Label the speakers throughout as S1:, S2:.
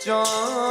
S1: চল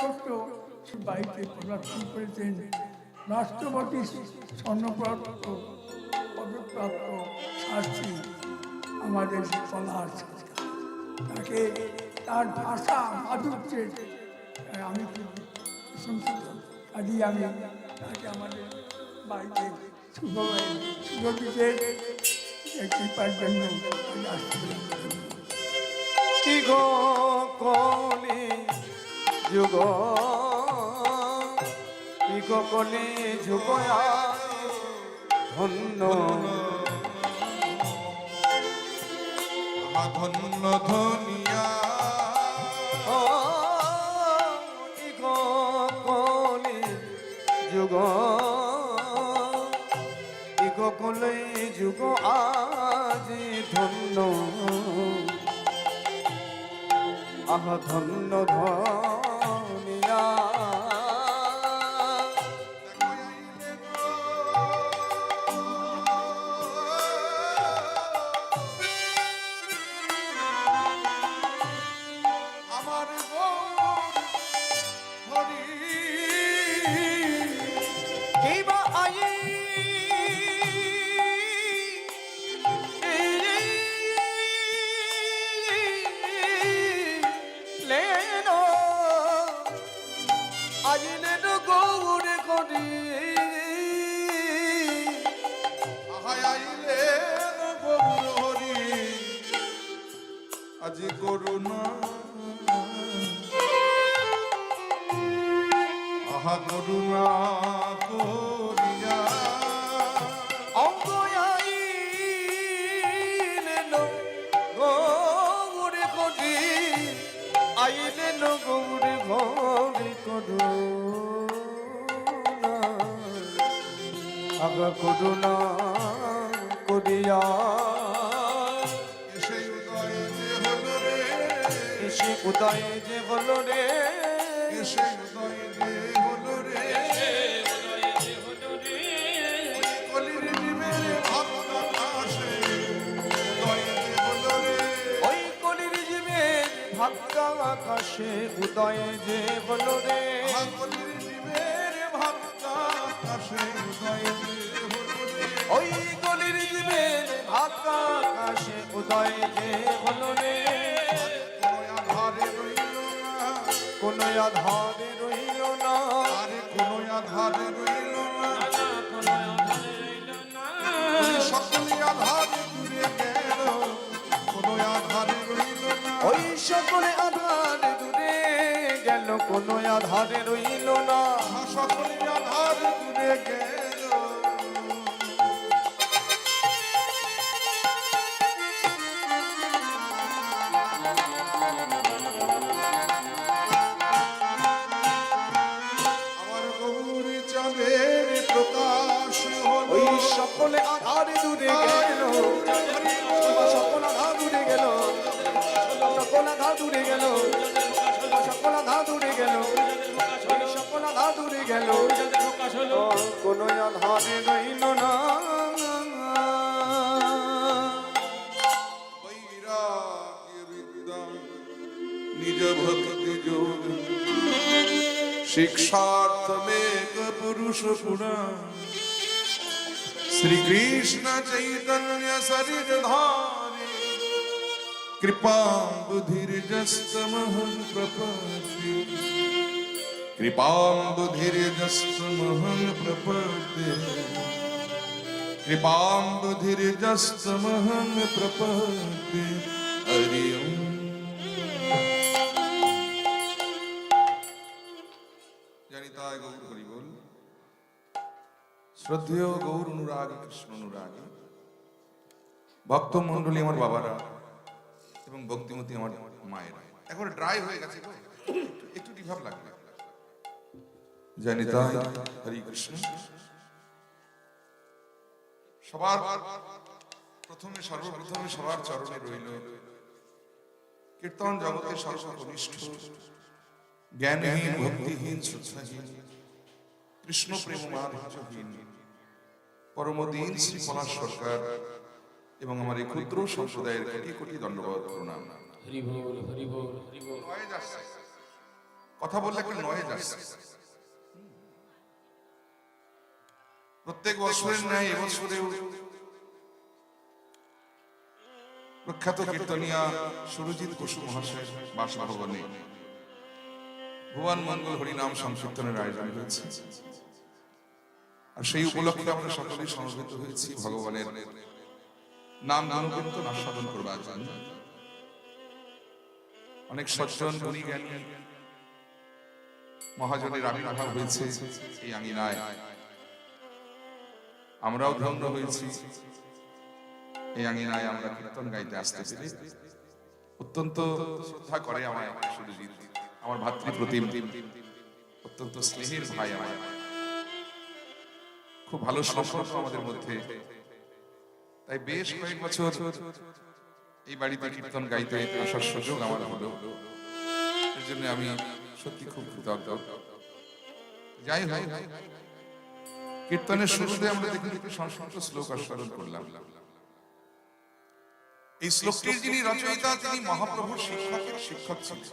S1: কষ্ট বাড়িতে প্রদর্শন করেছেন। রাষ্ট্রপতি স্বর্ণপ্রাপ্ত, পদপ্রাপ্ত আমাদের কলার তাকে তার ভাষা, মাধুর্যের আমি প্রশংসিত। কাজে আমি তাকে আমাদের বাড়িতে শুভ শুভ দিতে কৃপার জন্য
S2: যুগ। কলে যুগয়া ধন্য।
S3: ধন্য ধনিয়া।
S2: কলে যুগ? কলে যুগ আজি ধন্য। আহ ধন্য ধন্য উদয় যে হলো রে জীবের ভাবনা আসে উদয় যে হলো রে।
S1: ওই কলির জীবের আকাশে উদয় যে হলো রে।
S2: কোনো আধারে রইল না।
S1: কোনো আধারে রইল না।
S2: আরে কোনো আধারে রইল না। ওই সকলে আধারে দূরে গেল। কোনো আধারে রইল না।
S1: ওই সকলে আধারে কোনো আধারে রইল না।
S2: সকলে আধারে দূরে গেল।
S1: সকলে আধারে দূরে গেল। সকল আধার দূরে গেল। সকল আধার দূরে গেল। সকল আধার দূরে গেল। সকল আধার দূরে গেল। কোনো আধারে রইল না।
S2: নিজ ভক্তি যোগ। শিক্ষার্থমেক পুরুষ পুরাণ শ্রীকৃষ্ণ চৈতন্য শরীর ধারে কৃপাম বুধির্জস্তমহং প্রপদ্যে কৃপাম বুধির্জস্তমহং প্রপদ্যে কৃপাম বুধির্জস্তমহং প্রপদ্যে হরি ওম। জানি তাই গৌর হরি বল। শ্রদ্ধেয় গৌর অনুরাগী, কৃষ্ণ অনুরাগী। ভক্ত মন্ডলী আমার বাবারা এবং ভক্তিমতী আমার মায়েরা। এখন ড্রাই হয়ে গেছে একটু- একটু ডিভাব লাগবে। জানি তাই হরি কৃষ্ণ। সবার প্রথমে সর্বপ্রথমে সবার চরণে রইল। কীর্তন জগতের সর্বকনিষ্ঠ জ্ঞানহীন ভক্তিহীন শ্রদ্ধাহীন কৃষ্ণ প্রেম পরমদিন শ্রী পলাশ সরকার এবং আমার এই ক্ষুদ্র সম্প্রদায়ের কোটি কোটি দণ্ডবোধ প্রণাম। কথা বললে একটা নয়েজ আসছে প্রত্যেক বছরের ন্যায় এবছরেও প্রখ্যাত কীর্তনিয়া সুরজিৎ বসু মহাশয় বাসভবনে ভুবন মঙ্গল হরিনাম সংকীর্তনের আয়োজন হয়েছে। আর সেই উপলক্ষে আমরা সকলেই সমবেত হয়েছি ভগবানের নাম গুণকীর্তন আস্বাদন করবার জন্য। অনেক সজ্জন, গুণী জ্ঞানী, মহাজনের আবির্ভাব হয়েছে এই আঙিনায়। আমরাও ধন্য হয়েছি। এই আঙিনায় আমরা কীর্তন গাইতে আসতে পেরে। অত্যন্ত শ্রদ্ধা করে আমায় সুরজিৎ, আমার ভাতৃপ্রতিম অত্যন্ত স্নেহের ভাই আমার খুব ভালো সম্পর্ক আমাদের মধ্যে। তাই বেশ কয়েক বছর এই বাড়িতে কীর্তন গাইতে আসার সুযোগ আমার হলো। এর জন্য আমি সত্যি খুব কৃতজ্ঞ। যাই হোক কীর্তনের শুরুতে আমরা দেখি একটি সংস্কৃত শ্লোক আস্বাদন করলাম এই শ্লোকটির যিনি রচয়িতা, তিনি মহাপ্রভুর শিক্ষকের শিক্ষক ছিলেন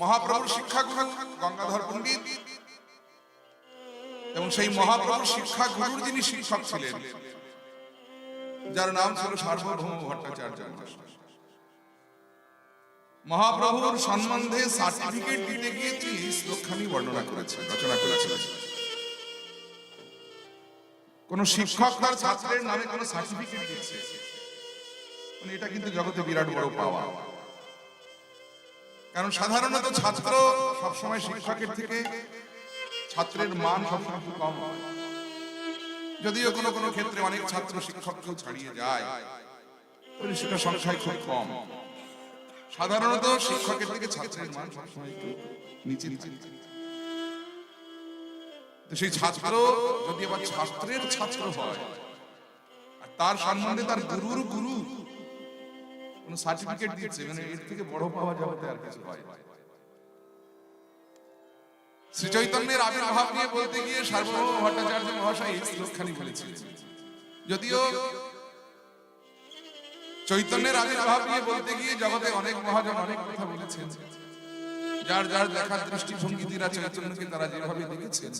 S2: মহাপ্রভুর শিক্ষাগুরু গঙ্গাধর পণ্ডিত এবং সেই মহাপ্রভুর শিক্ষা গুরুর যিনি শিক্ষক ছিলেন, যার নাম ছিল সার্বভৌম ভট্টাচার্য মহাশয়। মহাপ্রভুর সম্বন্ধে সার্টিফিকেট দিতে গিয়ে তিনি শ্লোকখানি বর্ণনা করেছেন, রচনা করেছেন। কোন শিক্ষক তার ছাত্রের নামে কোন সার্টিফিকেট দিচ্ছে। মানে এটা কিন্তু জগতে বিরাট বড় পাওয়া। কারণ সাধারণত ছাত্র সবসময় শিক্ষকের থেকে ছাত্রের মান সবসময় কম হয়। যদিও কোনো কোনো ক্ষেত্রে অনেক ছাত্র শিক্ষককেও ছাড়িয়ে যায় সেটা সংখ্যায় খুব কম। সাধারণত শিক্ষকের থেকে ছাত্রের মান সবসময় একটু নিচে সেই ছাত্র যদি আবার ছাত্রের ছাত্র হয়, আর তার সম্বন্ধে তার গুরুর গুরু, কোন সার্টিফিকেট দিচ্ছে মানে এর থেকে বড় পাওয়া যাবে আর কিছু হয় শ্রী চৈতন্যের আবির্ভাব নিয়ে বলতে গিয়ে সার্বভৌম ভট্টাচার্য মহাশয় এই শ্লোকখানি যদিও চৈতন্যের আবির্ভাব নিয়ে বলতে গিয়ে জগতে অনেক মহাজন অনেক কথা বলেছেন। যার যার দেখার দৃষ্টিভঙ্গিরা চৈতন্যকে তারা যেভাবে দেখেছেন,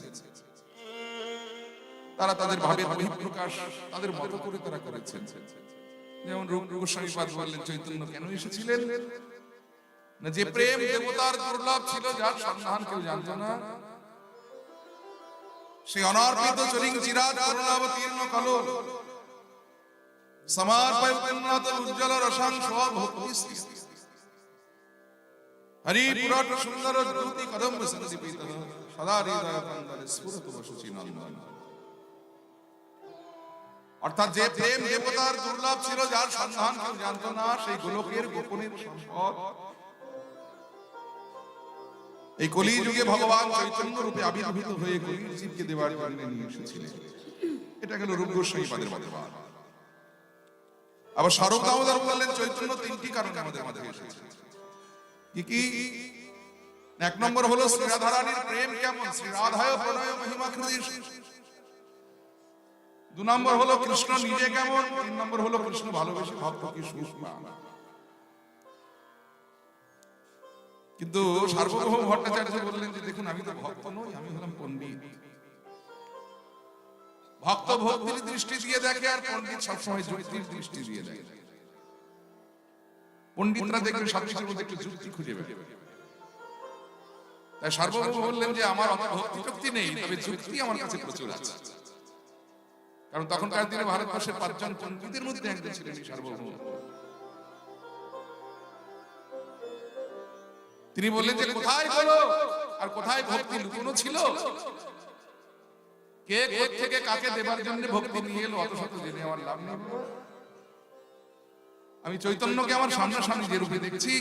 S2: তারা তাদের ভাবের বহিঃপ্রকাশ, তাদের মতো করে তারা করেছেন। যেমন গোস্বামী পাদ বললেন, চৈতন্য কেন এসেছিলেন? না যে প্রেম দেবতার দুর্লভ ছিল, যার সন্ধান কেউ জানত না। সেই অনর্পিত চরিং চিরাত করুণাবতীর্ণ কলো অর্থাৎ যে প্রেম দেবতার দুর্লভ ছিল, যার সন্ধান কেউ জানত না, সেই গোলকের গোপনের সম্পদ এই কলি যুগে ভগবান চৈতন্য রূপে আবির্ভূত হয়ে কলির জীবকে দেবার জন্য নিয়ে এসেছিলেন। এটা গেল রূপ গোস্বামী পাদের মতবাদ আবার স্বরূপ দামোদর বললেন, চৈতন্য তিনটি কারণে আমাদের মাঝে এসেছে। কি কি? এক নম্বর হলো শ্রী রাধারানীর প্রেম কেমন? শ্রী রাধায় প্রণয় মহিমা কৃষ দু নম্বর হলো কৃষ্ণ নিজে কেমন? তিন নম্বর হলো কৃষ্ণ ভালোবেসে ভক্ত কি পান। কিন্তু সার্বভৌম ভট্টাচার্য বললেন যে, দেখুন, আমি তো ভক্ত নই, আমি হলাম পণ্ডিত। ভক্ত ভক্তির দৃষ্টি দিয়ে দেখে আর পণ্ডিত সবসময় যুক্তির দৃষ্টি দিয়ে দেখে। পণ্ডিতরা দেখবেন সবকিছুর মধ্যে একটু যুক্তি খুঁজে করে। তাই সার্বভৌম বললেন যে আমার অত ভক্তি টক্তি নেই, তবে যুক্তি আমার কাছে প্রচুর আছে। কারণ তখনকার দিনে ভারতবর্ষের পাঁচজন পণ্ডিতের মধ্যে একজন ছিলেন সার্বভৌম। তিনি বললেন যে কোথায় হলো আর কোথায় ভক্তি লুকোনো ছিল? কে থেকে কাকে দেবার জন্য ভক্তি নিয়ে এলো, অত শত জেনে আমার লাভ নেই। আমি চৈতন্যকে আমার সামনাসামনি যে রূপে দেখছি,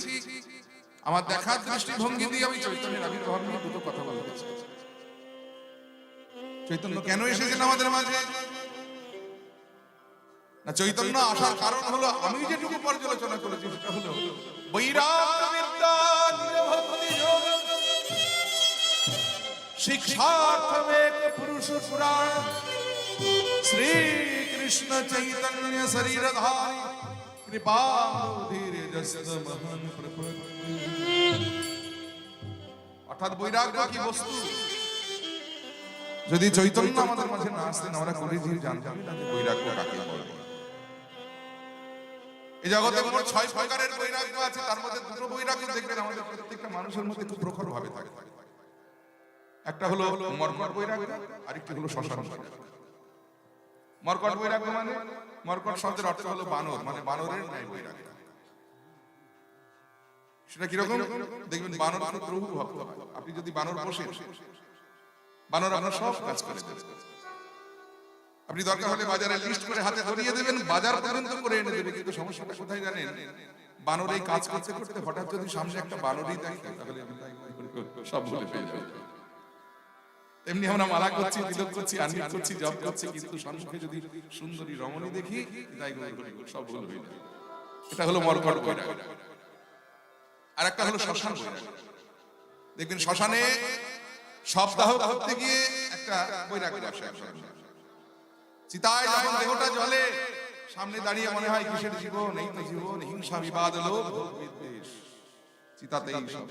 S2: আমার দেখার দৃষ্টিভঙ্গি দিয়ে আমি চৈতন্যের আবির্ভাব নিয়ে দুটো কথা বলতে চৈতন্য কেন এসেছেন আমাদের মাঝে? না, চৈতন্য আসার কারণ হলো আমি যেটুকু পর্যালোচনা করেছি, সেটা হলো যোগ শিক্ষার্থমেক পুরুষ পুরাণ শ্রী কৃষ্ণ চৈতন্য শরীরধারী কৃপা ধীরে মহান অর্থাৎ বৈরাগ্য কি বস্তু যদি চৈতন্য আমাদের মাঝে না আসতেন আমরা কলিজির জানতাম বৈরাগ্য কাকে বলে এই জগতে মোট ছয় প্রকারের বৈরাগ্য আছে, তার মধ্যে দুটো বৈরাগ্য দেখবেন, আমাদের প্রত্যেকটা মানুষের মধ্যে খুব প্রখর ভাবে থাকে। একটা হলো মর্কট বৈরাগ্য আরেকটি হলো বৈরাগ্য মর্কট বৈরাগ্য মানে মর্কট শব্দের অর্থ হলো বানর মানে বানরের ন্যায় বৈরাগ্য সেটা কীরকম? দেখবেন বানর প্রভু ভক্ত আপনি যদি বানর বসেন, বানর আপনার সব কাজ করে আপনি দরকার হলে বাজারে লিস্ট করে হাতে ধরিয়ে দেবেন, বাজার পর্যন্ত করে এনে দেবে, কিন্তু সমস্যাটা কোথায় জানেন? বানর এই কাজ করতে করতে হঠাৎ যদি সামনে একটা বানরই দেখে, তাহলে সব ভুলে পেয়ে যাব এমনি আমরা মালা করছি, তিলক করছি আন্নিক করছি, জপ করছি, কিন্তু সম্মুখে যদি সুন্দরী রমণী দেখি তাই সব ভুল হয়ে যাবে এটা হলো মরকট বৈরাগ আর একটা হলো শ্মশান বৈরাগ দেখবেন শ্মশানে সপ্তাহ করতে গিয়ে একটা বৈরাগ একজন। চিতায় যখন দেহটা জ্বলে, সামনে দাঁড়িয়ে মনে হয় কিসের জীবন? এই তো জীবন, হিংসা, বিবাদ, লোভ বিদ্বেষ। চিতাতেই সব।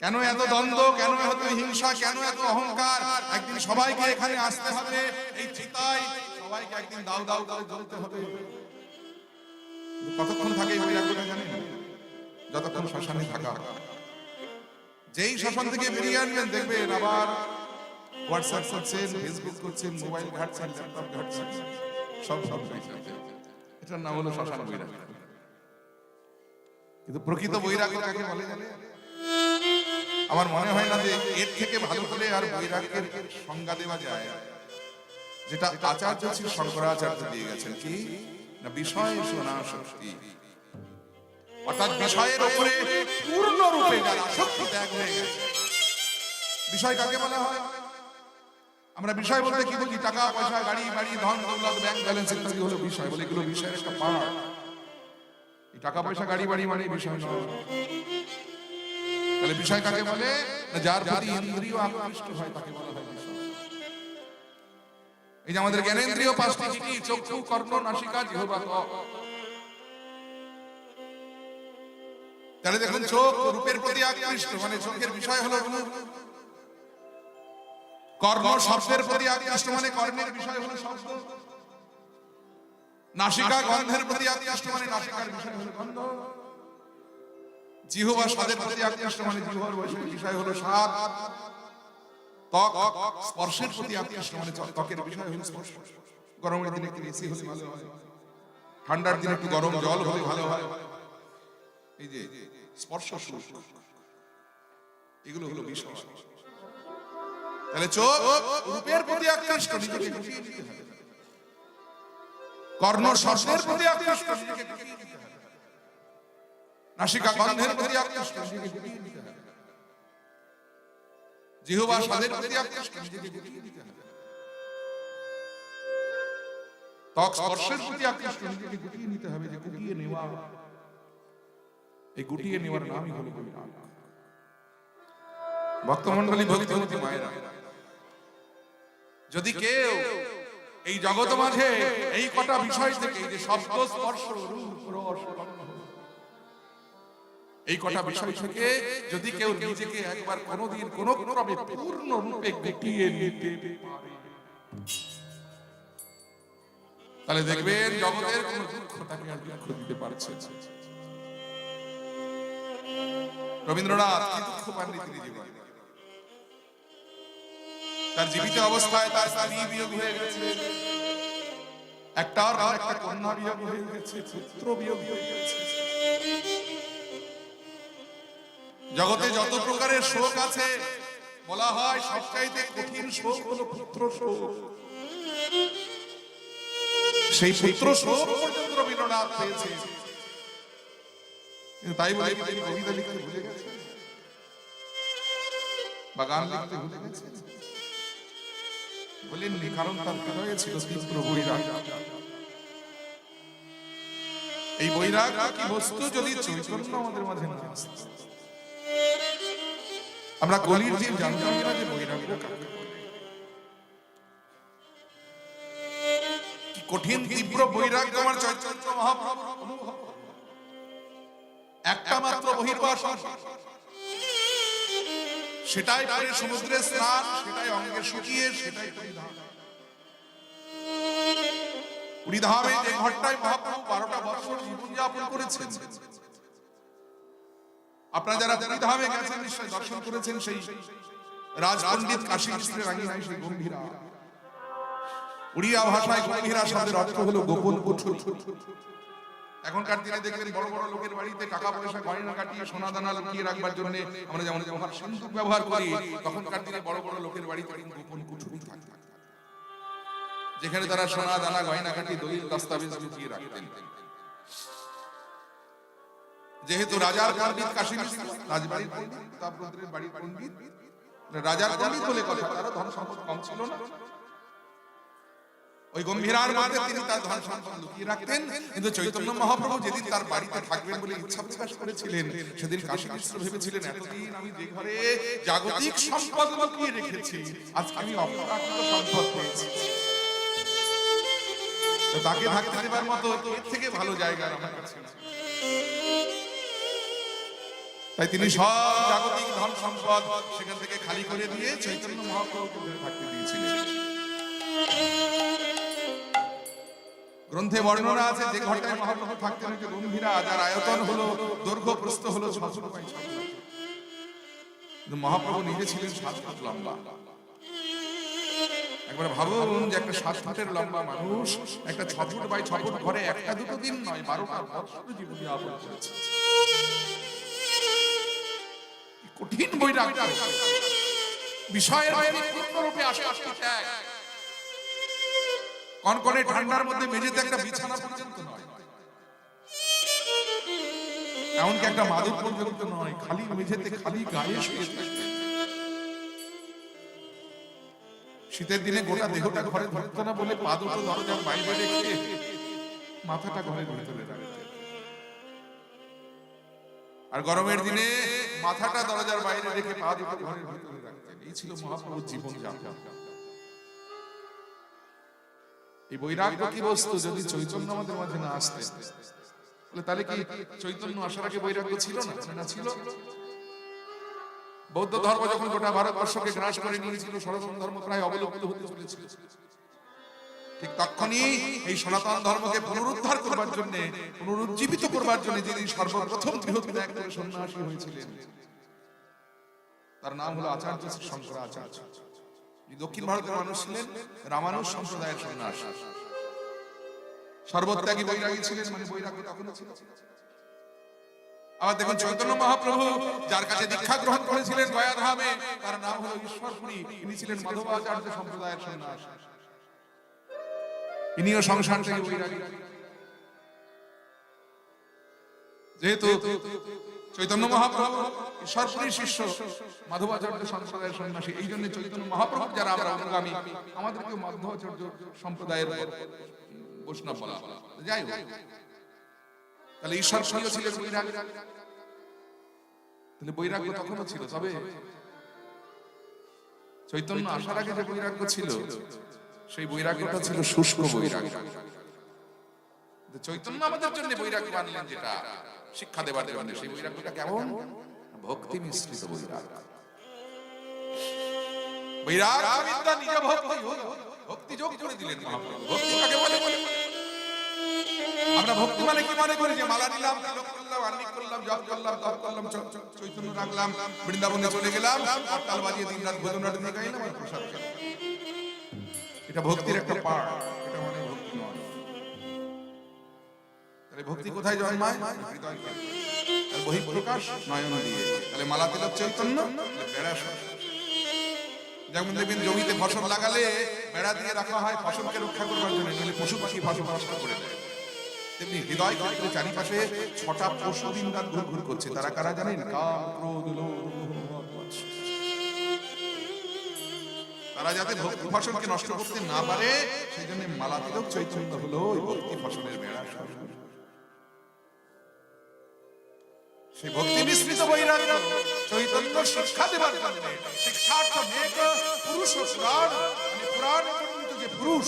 S2: কেন এত দ্বন্দ্ব কেন এত হিংসা কেন এত অহংকার? একদিন সবাইকে এখানে আসতে হবে এই চিতায় সবাইকে একদিন দাও দাও করে জ্বলতে হবে। কতক্ষণ থাকে এই বৈরাগ্যটা জানেন? যতক্ষণ শ্মশানে থাকা। যেই শ্মশান থেকে বেরিয়ে আসবেন দেখবেন আবার হোয়াটসঅ্যাপ করছেন ফেসবুক করছেন মোবাইল ঘাটছেন ল্যাপটপ ঘাটছেন। সব সব এটার নাম হলো শ্মশান বৈরাগ্য। কিন্তু প্রকৃত বৈরাগ্য কাকে বলে? জানেন? আমার মনে হয় না যে এর থেকে ভালো করে আর বৈরাগ্যের সংজ্ঞা দেওয়া যায়। যেটা আচার্য শ্রী শঙ্করাচার্য দিয়ে গেছেন কি? না, বিষয় শোনা শক্তি অর্থাৎ বিষয়ের উপরে পূর্ণরূপে যার আসক্তি ত্যাগ হয়ে গেছে। বিষয় কাকে বলা হয়? আমরা বিষয় বলতে কি বুঝি? টাকা, পয়সা, গাড়ি, বাড়ি, ধন, দৌলত, ব্যাংক ব্যালেন্স ইত্যাদি হলো বিষয়। বলে এগুলো বিষয়ের একটা পার্ট টাকা, পয়সা, গাড়ি, বাড়ি মানে বিষয় নয়। তাহলে বিষয় কাকে বলে? না যার প্রতি ইন্দ্রিয় আকৃষ্ট হয় তাকে বলা হয় বিষয়। এই যে আমাদের জ্ঞানেন্দ্রিয় পাঁচটি কি চক্ষু কর্ণ নাসিকা জিহ্বা তাহলে দেখুন চোখ রূপের প্রতি আকৃষ্ট মানে চোখের বিষয় হলো কর্ণ শব্দের প্রতি আকৃষ্ট মানে কর্ণের বিষয় হলো শব্দ। নাসিকা গন্ধের প্রতি আকৃষ্ট মানে নাসিকার বিষয় হলো গন্ধ। জিহ্বা স্বাদের প্রতি আকৃষ্ট মানে জিহ্বার বিষয় হলো স্বাদ ত্বক। স্পর্শের প্রতি আকৃষ্ট মানে ত্বকের বিষয় হলো স্পর্শ। গরমের দিনে একটু এসি হলে ভালো হয় ঠান্ডার দিনে একটু গরম জল হলে ভালো হয় এই যে স্পর্শ এগুলো হলো বিষয়। তাহলে চোখ রূপের প্রতি আকৃষ্ট নিজেকে কর্ণ শস্যের প্রতি আকৃষ্ট নিজেকে নাসিকা গন্ধের প্রতি আকৃষ্ট নিতে স্বাদের প্রতি আকৃষ্ট ভক্তমন্ডলী যদি কেউ এই জগৎ মাঝে এই কটা বিষয় থেকে যে শব্দ স্পর্শ রূপ রস গন্ধ, এই কটা বিষয় থেকে যদি কেউ নিজেকে একবার কোনোদিন কোনো ক্রমে পূর্ণ রূপে গুটিয়ে নিতে পারে। তাহলে দেখবেন জগতের কোন দুঃখ তাকে আর দুঃখ দিতে পারছে রবীন্দ্রনাথ কি দুঃখ পাননি তিনি জীবনে? তার জীবিত অবস্থায় তার স্ত্রী বিয়োগ হয়ে গেছে। একটার পর একটা কন্যা বিয়োগ হয়ে গেছে পুত্র বিয়োগ হয়ে গেছে। জগতে যত প্রকারের শোক আছে, বলা হয় সবচাইতে কঠিন শোক হলো পুত্র শোক। সেই পুত্র শোক পর্যন্ত রবীন্দ্রনাথ পেয়েছে। তাই বলে তিনি কবিতা লিখতে ভুলে বা গান লিখতে ভুলে বলেননি, কারণ তার হৃদয়ে ছিল বৈরাগ। এই বৈরাগ কি বস্তু যদি চৈতন্য আমাদের মাঝে না আসে? আমরা গলির জীব জানতাম না যে কঠিন, তীব্র বৈরাগ্য আমার চৈতন্য মহাপ্রভু একটা মাত্র সেটাই করে সমুদ্রে স্নান, সেটাই অঙ্গে শুকিয়ে, সেটাই যে ঘরটায় মহাপ্রভু বারোটা বছর জীবনযাপন করেছেন। আপনারা যারা পরিধামে গেছেন দর্শন করেছেন সেই রাজপণ্ডিত কাশী গম্ভীরা। উড়িয়া ভাষায় গম্ভীরা শব্দের অর্থ হলো গোপন এখনকার দিনে দেখবেন বড় বড় লোকের বাড়িতে টাকা পয়সা গয়না কাটিয়ে সোনা দানা লুকিয়ে রাখবার জন্য আমরা যেমন সিন্ধুক ব্যবহার করি, তখনকার দিনে বড় বড় লোকের বাড়িতে গোপন যেখানে তারা সোনা দানা গয়না কাটি দলিল, দস্তাবেজ লুকিয়ে রাখতেন। যেহেতু রাজার পণ্ডিত কাশী রাজবাড়ির পণ্ডিত বাড়ির পণ্ডিত রাজার পণ্ডিত বলে তারও ধন সম্পদ কম ছিল না ওই গম্ভীরার মাঝে তিনি তার ধন সম্পদ লুকিয়ে রাখতেন, কিন্তু চৈতন্য মহাপ্রভু যেদিন তার বাড়িতে থাকবেন বলে ইচ্ছা প্রকাশ করেছিলেন, সেদিন কাশী মিশ্র ভেবেছিলেন, এতদিন আমি যে ঘরে জাগতিক সম্পদ লুকিয়ে রেখেছি, আজকে আমি অপরাকৃত সম্পদ পেয়েছি তাকে থাকতে দেবার মতো এর থেকে ভালো জায়গা আমার কাছে। তাই তিনি সব জাগতিক ধন সম্পদ সেখান থেকে খালি করে দিয়ে চৈতন্য মহাপ্রভুকে ঘরে থাকতে দিয়েছিলেন। গ্রন্থে বর্ণনা আছে, যে ঘরটায় মহাপ্রভু থাকতেন যে গম্ভীরা, যার আয়তন হলো, দৈর্ঘ্য প্রস্থ হলো মহাপ্রভু নিজে ছিলেন সাত ফুট লম্বা। একবার ভাবুন যে একটা সাত ফুটের লম্বা মানুষ একটা ছ ফুট বাই ছ ফুট ঘরে একটা দুটো দিন নয়, বারোটা বছর জীবন কি কঠিন বৈরাগ্য। বিষয়ের ঠান্ডার মধ্যে মেঝেতে একটা বিছানা পর্যন্ত নয়। এমনকি একটা মাদুর পর্যন্ত নয়, খালি মেঝেতে খালি গায়ে শুয়ে শীতের দিনে গোটা দেহটা ঘরে ধরতো না বলে পা দুটো দরজার বাইরে রেখে মাথাটা ঘরে ঘরের ভিতরে রাখতেন আর গরমের দিনে মাথাটা দরজার বাইরে রেখে পা দুটো ঘরের ভিতরে রাখতেন এই ছিল মহাপ্রভুর জীবন যাপন। এই বৈরাগ্য কি বস্তু যদি চৈতন্য আমাদের মাঝে না আসতে? তাহলে তাহলে কি চৈতন্য আসার আগে বৈরাগ্য ছিল না? না ছিল। বৌদ্ধ ধর্ম যখন গোটা ভারতবর্ষকে গ্রাস করে নিয়েছিল সনাতন ধর্ম প্রায় অবলুপ্ত হতে চলেছিল। ঠিক তখনই এই সনাতন ধর্মকে পুনরুদ্ধার করবার জন্য, পুনরুজ্জীবিত করবার জন্য যিনি সর্বপ্রথম গৃহ ত্যাগ করে সন্ন্যাসী হয়েছিলেন, তার নাম হলো আচার্য শঙ্করাচার্য দক্ষিণ ভারতের মানুষ ছিলেন সম্প্রদায়ের সন্ন্যাস। সর্বত্যাগী বৈরাগী ছিলেন মানে বৈরাগ্য ছিল। আবার দেখুন চৈতন্য মহাপ্রভু, যার কাছে দীক্ষা গ্রহণ করেছিলেন গয়াধামে তার নাম হলো ঈশ্বরপুরী। ছিলেন মাধবাচার্য সম্প্রদায়ের ইনিও সংসার থেকে বৈরাগী যেহেতু চৈতন্য মহাপ্রভু ঈশ্বরপুরী শিষ্য, মাধবাচার্য সম্প্রদায়ের সন্ন্যাসী, এই জন্য চৈতন্য মহাপ্রভু যারা আমরা অনুগামী আমাদেরকে মাধবাচার্য সম্প্রদায়ের বৈষ্ণব বলা যাই হোক, তাহলে ঈশ্বর সঙ্গে ছিলেন বৈরাগ তাহলে বৈরাগ্য তখনও ছিল, তবে চৈতন্য আসার আগে যে বৈরাগ্য ছিল সেই বৈরাগ্যটা ছিল শুষ্ক বৈরাগ্য। চৈতন্য আমাদের জন্য বৈরাগ্য আনলেন যেটা শিক্ষা দেবার জন্য। সেই বৈরাগ্যটা কেমন? ভক্তি মিশ্রিত বৈরাগ বৈরাগ বিদ্যা নিজে ভক্তি ভক্তি যোগ করে দিলেন মহাপ্রভু ভক্তি কাকে বলে? বলে আমরা ভক্তি মানে কি মনে করি? যে মালা নিলাম তিলক করলাম আন্নিক করলাম জপ করলাম তপ করলাম চ- চ- চৈতন্য রাখলাম বৃন্দাবনে চলে গেলাম আর তাল বাজিয়ে দিন রাত ভোজন রাত গাইলাম আর প্রসাদ খেলাম। এটা ভক্তির একটা পার্ট। এটা মানে ভক্তি নয়। তাহলে ভক্তি কোথায় জন্মায়? হৃদয় থেকে। আর বহিঃপ্রকাশ নয়ন দিয়ে। তাহলে মালা তিলক চৈতন্য বেড়া যেমন দেখবেন জমিতে ফসল লাগালে বেড়া দিয়ে রাখা হয় ফসলকে রক্ষা করবার জন্য। নইলে পশু পাখি ফসল নষ্ট করে দেয়। তেমনি হৃদয় ক্ষেত্রে চারিপাশে ছটা পশু দিন রাত ঘুর ঘুর করছে। তারা কারা জানেন? কাম ক্রোধ লোভ। তারা যাতে ভক্তি ফসলকে নষ্ট করতে না পারে, সেই জন্য মালা চৈতন্য হলো ওই ভক্তি ফসলের বেড়া। সেই ভক্তি মিশ্রিত বৈরাগ্য চৈতন্য শিক্ষা দেবার জন্য, শিক্ষার্থ মেঘ পুরুষ ও পুরাণ মানে পুরাণ পণ্ডিত যে পুরুষ,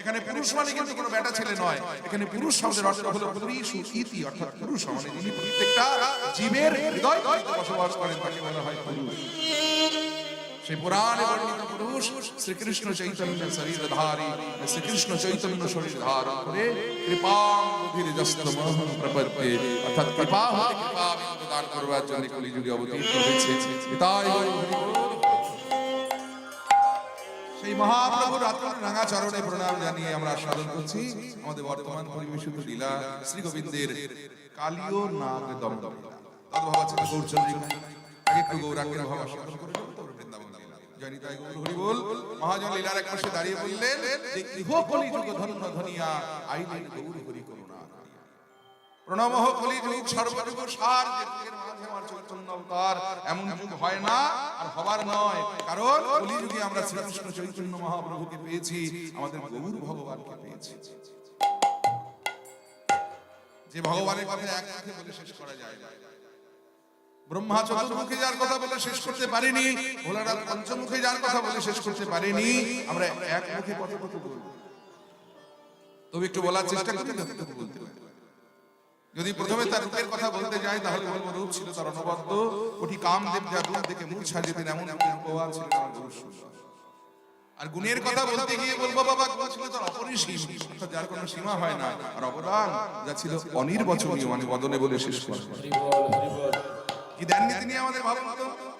S2: এখানে পুরুষ মানে কিন্তু কোনো বেটা ছেলে নয়, এখানে পুরুষ শব্দের অর্থ হলো পুরুষ ইতি, অর্থাৎ পুরুষ মানে যিনি প্রত্যেকটা জীবের হৃদয় বসবাস করেন, তাকে বলা হয় পুরুষ। সেই পুরাণে বর্ণিত পুরুষ শ্রীকৃষ্ণ চৈতন্য শরীরধারী শ্রীকৃষ্ণ চৈতন্য শরীর ধারণ করে কৃপা বুদ্ধির যস্তম প্রপত্তে অর্থাৎ কৃপা হতে কৃপা দান করবার জন্য কলিযুগে অবতীর্ণ হয়েছে তাই সেই মহাপ্রভুর আত্মার রাঙা চরণে প্রণাম জানিয়ে আমরা সাধন করছি আমাদের বর্তমান পরিবেশিত লীলা শ্রী গোবিন্দের কালীয় নাগ দমদম তদ্ভাব আছে আগে একটু গৌরাঙ্গের ভাব সাধন করে যে আমার শ্রীকৃষ্ণ চৈতন্য মহাপ্রভুকে পেয়েছি, আমাদের গৌর ভগবানকে পেয়েছি। যে ভগবানের কথা এক বলে শেষ করা যায় না। ব্রহ্মা চতুর্মুখী যার কথা বলে শেষ করতে পারিনি, ভোলানাথ পঞ্চমুখী যার কথা বলে শেষ করতে পারিনি, আমরা এক মুখে কত কত বলব তবে একটু বলার চেষ্টা করি ততটুকু বলতে পারি যদি প্রথমে তার রূপের কথা বলতে যাই, তাহলে বলব রূপ ছিল তার অনবদ্য। কোটি কামদেব যা রূপ দেখে মূর্ছা যেতেন এমন রূপের উপহার ছিল আমার গুরু আর গুণের কথা বলতে গিয়ে বলব, বাবা, গুণ ছিল তার অপরিসীম। যার কোনো সীমা হয় না, আর অবদান যা ছিল অনির্বচনীয় মানে বদনে বলে শেষ করে। কি দেননি তিনি আমাদের ভালো তো?